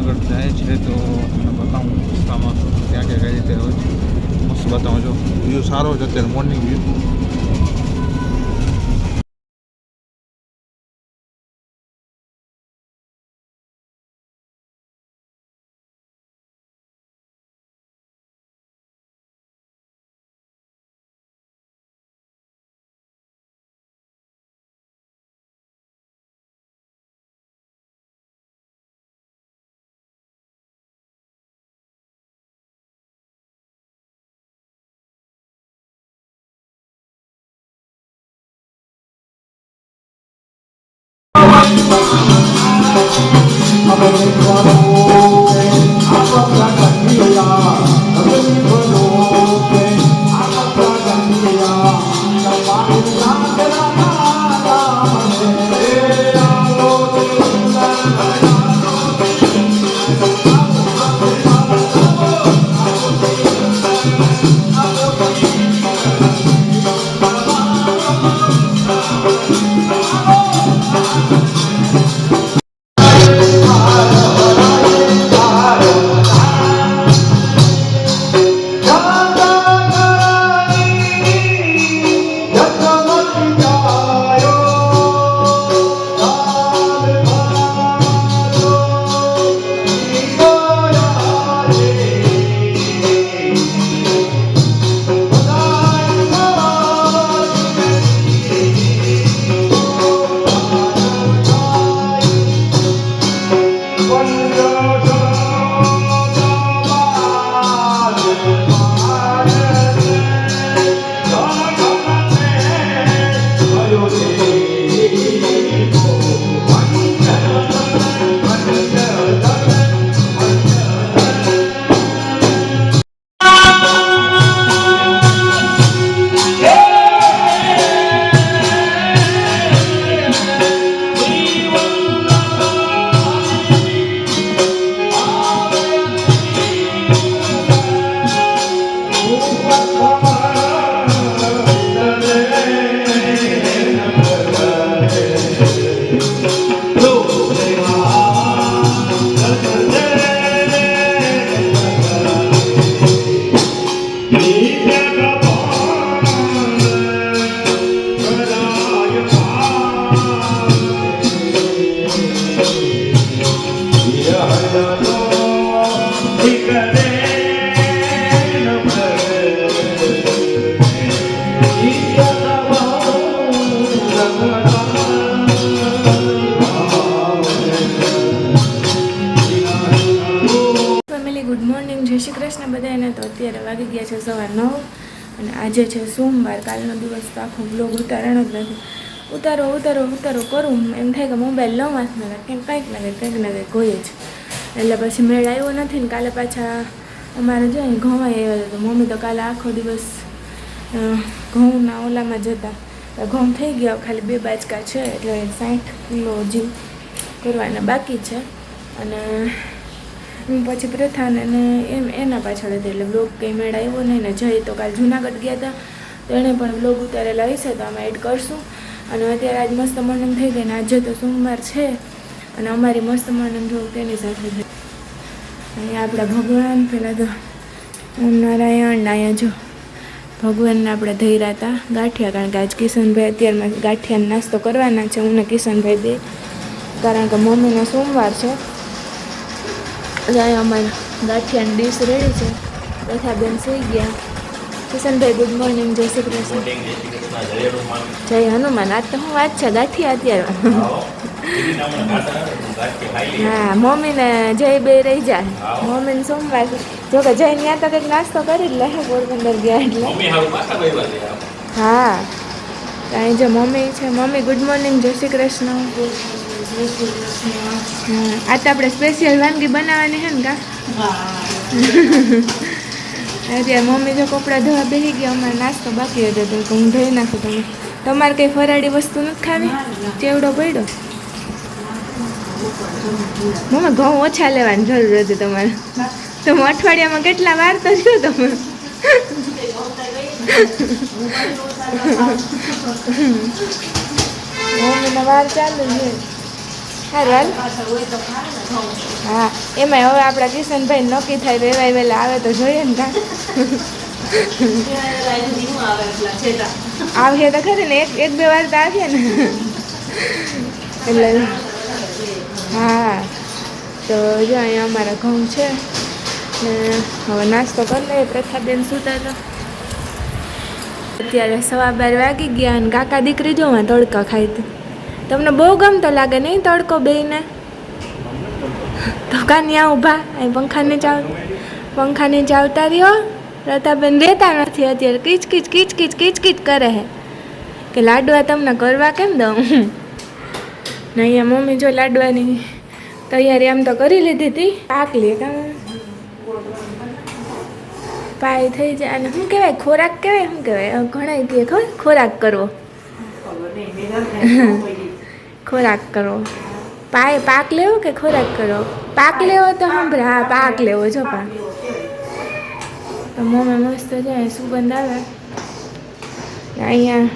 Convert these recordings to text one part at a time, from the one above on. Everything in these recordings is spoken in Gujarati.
જુનાગઢ જાય છે, તો તમને બતાવું રસ્તામાં ક્યાં ક્યાં કઈ રીતે હોય છે. મસ્ત બતાવું જો વ્યૂ સારો છે અત્યારે મોર્નિંગ વ્યૂ ફેમિલી ગુડ અત્યારે વાગી ગયા છે સવાર નવ અને આજે છે સોમવાર. કાલનો દિવસ તો આખો બ્લોગ ઉતારવાનો જ નથી. ઉતારો ઉતારો ઉતારો કરું. એમ થાય કે મોબાઈલ લઉં હાથમાં કેમ કંઈક ના કંઈક કંઈક ને કંઈક હોય જ. એટલે પછી મેળ આવ્યો નથી ને કાલે પાછા અમારે જો અહીં ઘઉં આવ્યા હતા. મમ્મી તો કાલે આખો દિવસ ઘઉંના ઓલામાં જતા ઘઉં થઈ ગયા, ખાલી બે બાજકા છે એટલે સાઠ કિલો હજી કરવાના બાકી છે. અને પછી પ્રથાને એમ એના પાછળ હતી એટલે બ્લોગ કંઈ મેળ આવ્યો નહીં ને જઈ તો કાલ જુનાગઢ ગયા હતા. તો એણે પણ બ્લોગ ઉતારેલા હશે તો અમે એડ કરશું. અને અત્યારે આજ મસ્ત મોર્નિંગ થઈ ગઈ ને આજે તો સોમવાર છે. અને અમારી મસ્ત જો તેની સાથે અહીંયા આપણા ભગવાન પહેલાં તો ઓમ નારાયણ, અહીંયા જો ભગવાનને આપણે ધૈર્યા હતા, ગાંઠિયા, કારણ કે આજ કિશનભાઈ અત્યારમાં ગાંઠિયાનો નાસ્તો કરવાના છે, હું ને કિશનભાઈ બે. કારણ કે મમ્મીનો સોમવાર છે. અહીંયા અમારે ગાંઠિયાની ડીશ રેડી છે. પ્રથાબેન સુઈ ગયા. કિશનભાઈ ગુડ મોર્નિંગ જય શ્રી કૃષ્ણ. જય હનુમાન. આજ તો હું વાત છે ગાંઠિયા અત્યારે હા મમ્મીને જય બે રહી જાય. મમ્મીને સોમવાર. જો કે જય ત્યાં તો કંઈક નાસ્તો કરી જ લે પોરબંદર ગયા એટલે. હા. કાંઈ જો મમ્મી છે મમ્મી ગુડ મોર્નિંગ જય શ્રી કૃષ્ણ. આ તો આપણે સ્પેશિયલ વાનગી બનાવવાની છે ને કા અત્યારે મમ્મી જો કપડાં ધોવા બેસી ગયા, અમારે નાસ્તો બાકી હતો, તો હું ધોઈ નાખું તમે તમારે કંઈ ફરાળી વસ્તુ નથી ખાવી? ચેવડો પડ્યો? મમ્મી, ઘઉં ઓછા લેવાની જરૂર હતી તમારે. તમે અઠવાડિયામાં કેટલા વાર તો છો તમે? મમ્મીના વાર ચાલુ છે. હાલ. હા એમાં હવે આપણા કિશનભાઈ નક્કી થાય વેવાય વહેલા આવે તો જોઈએ ને કા આવીએ તો ખરી ને, એક એક બે વાર તો આવીએ ને. એટલે, હા. તો જો અહીંયા અમારા ઘઉં છે. ને હવે નાસ્તો કરી લઈએ, પ્રથાબેન સુતા તો અત્યારે સવા બાર વાગી ગયા અને કાકા દીકરી જોવા તડકા ખાઈ હતી. તમને બહુ ગમતો લાગે, નહીં તડકો બેને તો કાન્યા ઊભા? અહીં પંખાને નીચે પંખાને ચાવતા રહ્યો પ્રતાપબેન રહેતા નથી અત્યારે. કીચ કીચ કીચ કીચ કીચ કીચ કરે હે. કે લાડવા તમને કરવા કેમ દઉં? ને અહીંયા મમ્મી જો લાડવાની તૈયારી આમ તો કરી લીધી હતી. પાક લે પાય થઈ જાય. અને શું કહેવાય? ખોરાક કહેવાય? શું કહેવાય? ઘણા કહે ખબર? ખોરાક કરવો. ખોરાક કરો. પાય પાક લેવો કે ખોરાક કરો? પાક લેવો તો સાંભળે, હા, પાક લેવો, જો પાક. તો મમ્મી મસ્ત છે સુગંધ આવે. અહીંયા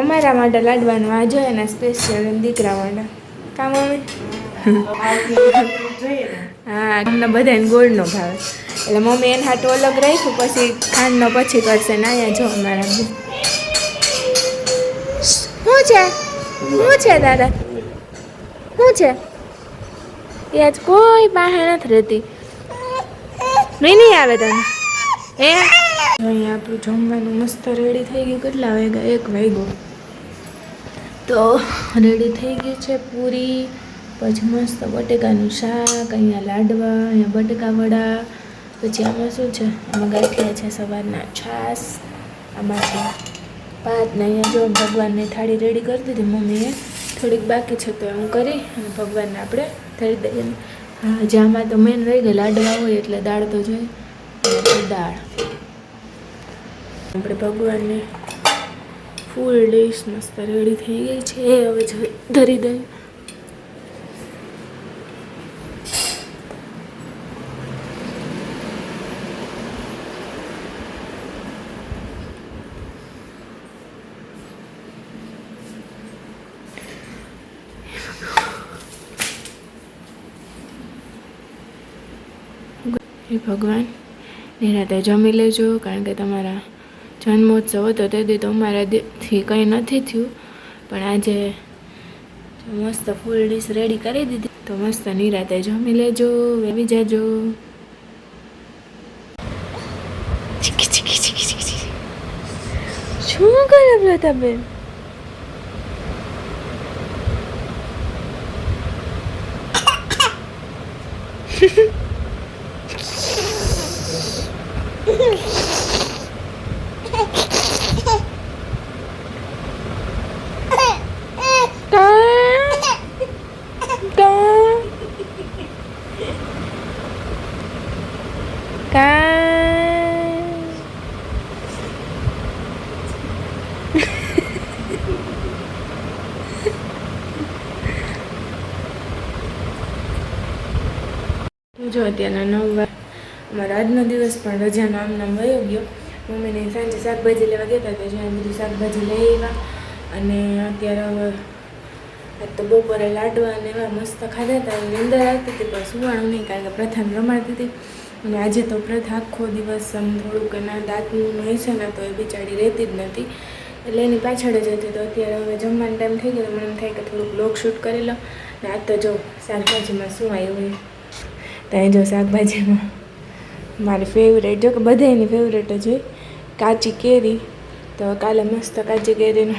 અમારા માટે લાડવાનું આ જોઈએ ને સ્પેશિયલ દીકરા માટે કા મમ્મી? હા તમને બધાને ગોળનો ભાવે. એટલે મમ્મી એને હાટું અલગ રાખ્યું, પછી ખાંડનો પછી કરશે ને અહીંયા જો અમારા શું છે? શું છે દાદા? શું છે? એ આજ કોઈ પાસે નથી રહેતી. નહીં નહીં આવે તને. એ અહીંયા આપણું જમવાનું મસ્ત રેડી થઈ ગયું. કેટલા વાગ્યા? એક વાગ્યો. તો રેડી થઈ ગયું છે પૂરી. પછી મસ્ત બટેકાનું શાક, અહીંયા લાડવા, અહીંયા બટેકા વડા. પછી આમાં શું છે? આમાં ગાંઠિયા છે સવારના છાશ. આમાં છે ભાત ને અહીંયા જો ભગવાનને થાળી રેડી કરી દીધી, મમ્મીએ થોડીક બાકી છે તો એમ કરી અને ભગવાનને આપણે થાળી દઈએ. હા, જામાં તો મેન રહી ગઈ લાડવા હોય એટલે દાળ તો જોઈએ. દાળ. આપણે ભગવાનને ફૂલ ડીશ મસ્ત રેડી થઈ ગઈ છે. હવે ધરી દઈએ. હે ભગવાન. નિરાતે જમી લેજો, કારણ કે તમારા જન્મોત્સવ હતો તે દી તો મારાથી કંઈ નથી થયું. પણ આજે મસ્ત ફૂલ ડીશ રેડી કરી દીધી. તો મસ્ત નિરાતે જમી લેજો વેવી જાજો. શું કરે પ્રતાપબેન કા કા કા તો જો અત્યારના નવ વાર અમારો આજનો દિવસ પણ રજાનો આમ નામ વયો ગયો મમ્મીને સાંજે શાકભાજી લેવા ગયા હતા, તો જ્યાં બધું શાકભાજી લઈ આવ્યા. અને અત્યારે હવે આજ તો બપોરે લાડવા ને એવા મસ્ત ખાધા હતા. એની અંદર આવતી હતી, પણ સુવાણું નહીં, કારણ કે પ્રથા રમાડતી હતી. અને આજે તો પ્રથા આખો દિવસ આમ થોડુંક એના દાંતનું હોય છે ને તો એ બિચારી રહેતી જ નથી. એટલે એની પાછળ જ હતી, તો અત્યારે હવે જમવાનો ટાઈમ થઈ ગયો મને એમ થાય કે થોડુંક બ્લોગ શૂટ કરી લો ને આ તો જો શાકભાજીમાં શું આવ્યું હોય ત્યાં જો શાકભાજીમાં મારી ફેવરેટ જો કે બધાની ફેવરેટ જ હોય. કાચી કેરી, તો કાલે મસ્ત કાચી કેરીનું,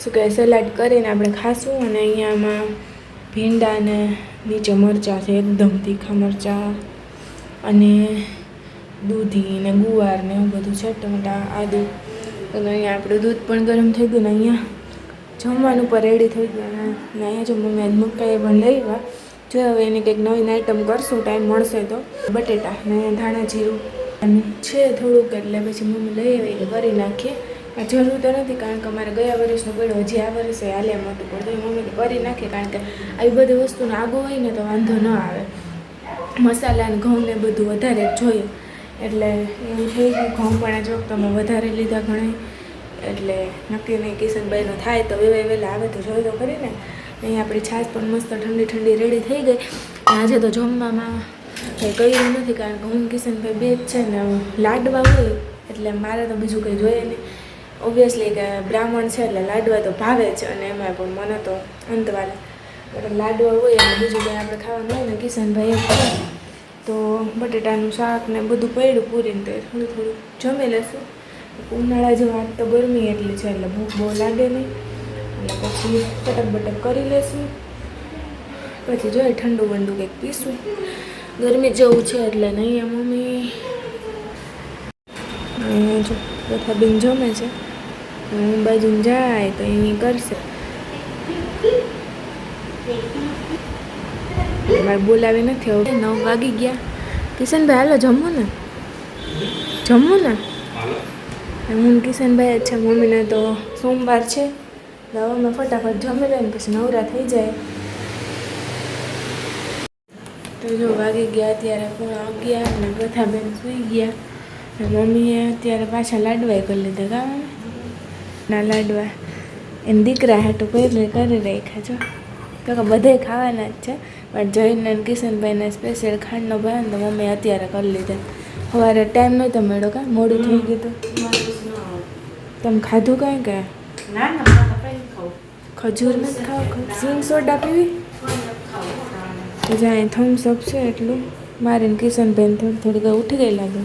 શું કહેવાય, સલાડ કરીને આપણે ખાશું અને અહીંયામાં ભીંડા ને નીચે મરચાં છે, એકદમ તીખા મરચાં અને દૂધી ને ગુવાર ને એવું બધું છે, ટમેટા, આદુ. અને અહીંયા આપણું દૂધ પણ ગરમ થઈ ગયું ને અહીંયા. જમવાનું પર રેડી થઈ ગયું. ને અહીંયા જો મમ્મી આજ મકાઈ પણ લઈ આવ્યા. જો હવે એની કંઈક નવીન આઈટમ કરશું ટાઈમ મળશે તો. બટેટા ને ધાણા જીરું. અને છે થોડુંક એટલે પછી મમ્મી લઈ આવી કે કરી નાખીએ. આ જરૂર તો નથી, કારણ કે અમારે ગયા વર્ષનો પડ્યો હજી આ વર્ષે હાલ્યા મોટું પડતું મમ્મી કરી નાખીએ કારણ કે આવી બધી વસ્તુનો આગો હોય ને તો વાંધો ન આવે. મસાલા ને ઘઉં ને બધું વધારે જ જોઈએ. એટલે એવું થઈ ગયું ઘઉં પણ જો તમે વધારે લીધા ઘણા એટલે નક્કી નહીં, કિશનભાઈનો થાય તો વેવાય વહેલા આવે તો જોઈ તો ખરી ને અહીં આપણી છાશ પણ મસ્ત ઠંડી ઠંડી રેડી થઈ ગઈ. આજે તો જમવામાં કંઈ કર્યું નથી કારણ કે હું કિશનભાઈ બે જ છે ને લાડવા હોય એટલે મારે તો બીજું કંઈ જોઈએ નહીં. ઓબ્વિયસલી કે બ્રાહ્મણ છે એટલે લાડવા તો ભાવે જ અને એમાં પણ મને તો અંતવાર એટલે લાડવા હોય અને બીજું કંઈ આપણે ખાવાનું હોય ને કિશનભાઈ તો બટેટાનું શાક ને બધું પડ્યું પૂરીને તો થોડું થોડું જમી લેશું. ઉનાળા જેવા તો ગરમી એટલી છે એટલે ભૂખ બહુ લાગે નહીં. એટલે પછી ચટક બટક કરી લેશું. પછી જોઈએ ઠંડુ બંડુ કંઈક પીશું ગરમી જેવું છે એટલે નહીં એમ મમ્મી જો બધા બિન જમે છે. હું બાજુ જાય તો એ કરશે. મારે બોલાવી નથી હવે નવ વાગી ગયા. કિશનભાઈ હાલો જમવું ને. જમવું ને. હું કિશનભાઈ અચ્છા મમ્મીને તો સોમવાર છે. અમે ફટાફટ જમી લઈને પછી નવરા થઈ જાય. તો જો વાગી ગયા અત્યારે પૂણા અગિયાર ને બેન સૂઈ ગયા. ને મમ્મીએ અત્યારે પાછા લાડવાય કરી લીધા કામ ના લાડવા એને દીકરા હાટું પહેરી કરી રાખ્યા જો. તો કે બધે ખાવાના જ છે પણ જઈને અને કિશનભાઈને સ્પેશિયલ ખાંડનો ભાવ ને તો મમ્મી અત્યારે કરી લીધા. સવારે ટાઈમ નહોતો મળ્યો કાં? મોડું થઈ ગયું હતું તમે ખાધું કાંઈ કે? ના ખજૂર નથી ખાવ સિંગ સોડા પીવી? જ્યાં થમ્સ અપ છે એટલું. મારીને કિશનબેન થોડી થોડી ઉઠી ગઈ લાગે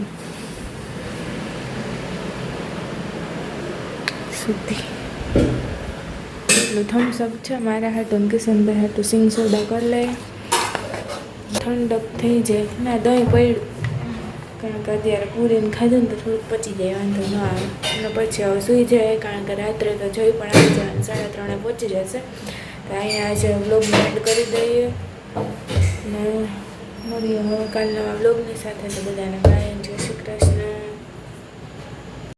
સુધી. એટલું થમ્સ અપ છે મારા હાટું કિશનભાઈ હાટું સિંગ સોડા કરી લે. ઠંડક થઈ જાય. ના, દહીં પડ્યું. કારણ કે અત્યારે પૂરીને ખાધું ને તો થોડુંક પચી જાય, વાંધો ન આવે. અને પછી હવે સૂઈ જાય કારણ કે રાત્રે તો જઈ પણ આવી જાય સાડા ત્રણે પહોંચી જશે. તો અહીંયા આજે બ્લોગને એડ કરી દઈએ. ને મળીએ હવે કાલના બ્લોગની સાથે તો બધાને બાય